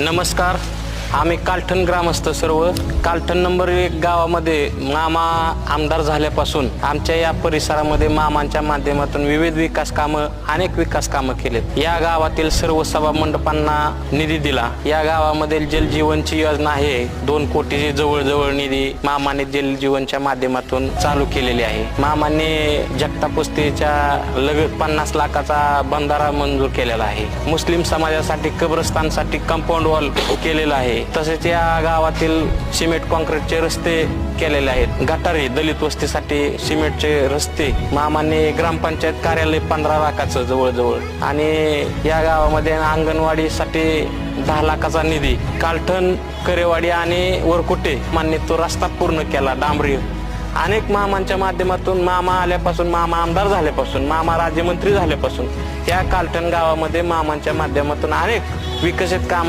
नमस्कार. आम्ही कालठण ग्रामस्थ सर्व. कालठण नंबर एक गावामध्ये मामा आमदार झाल्यापासून आमच्या या परिसरामध्ये मामांच्या माध्यमातून विविध विकास कामं अनेक विकास कामं केलेत. या गावातील सर्व सभा मंडपांना निधी दिला. या गावामध्ये जलजीवनची योजना आहे. दोन कोटीची जवळजवळ निधी मामाने जलजीवनच्या माध्यमातून चालू केलेली आहे. मामाने जगतापुस्तीच्या लगत पन्नास लाखाचा बंधारा मंजूर केलेला आहे. मुस्लिम समाजासाठी कब्रस्तानसाठी कंपाऊंड वॉल केलेलं आहे. तसेच या गावातील सिमेंट कॉन्क्रीटचे रस्ते केलेले आहेत. गटारी दलित वस्तीसाठी सिमेंटचे रस्ते मामाने ग्रामपंचायत कार्यालय पंधरा लाखाचं जवळजवळ. आणि या गावामध्ये अंगणवाडीसाठी दहा लाखाचा निधी. कालठण करेवाडी आणि वरकुटे मान्य तो रस्ता पूर्ण केला डांबरी. अनेक मामांच्या माध्यमातून मामा आल्यापासून मामा आमदार झाल्यापासून मामा राज्यमंत्री झाल्यापासून या कालटण गावामध्ये मामांच्या माध्यमातून अनेक विकसित काम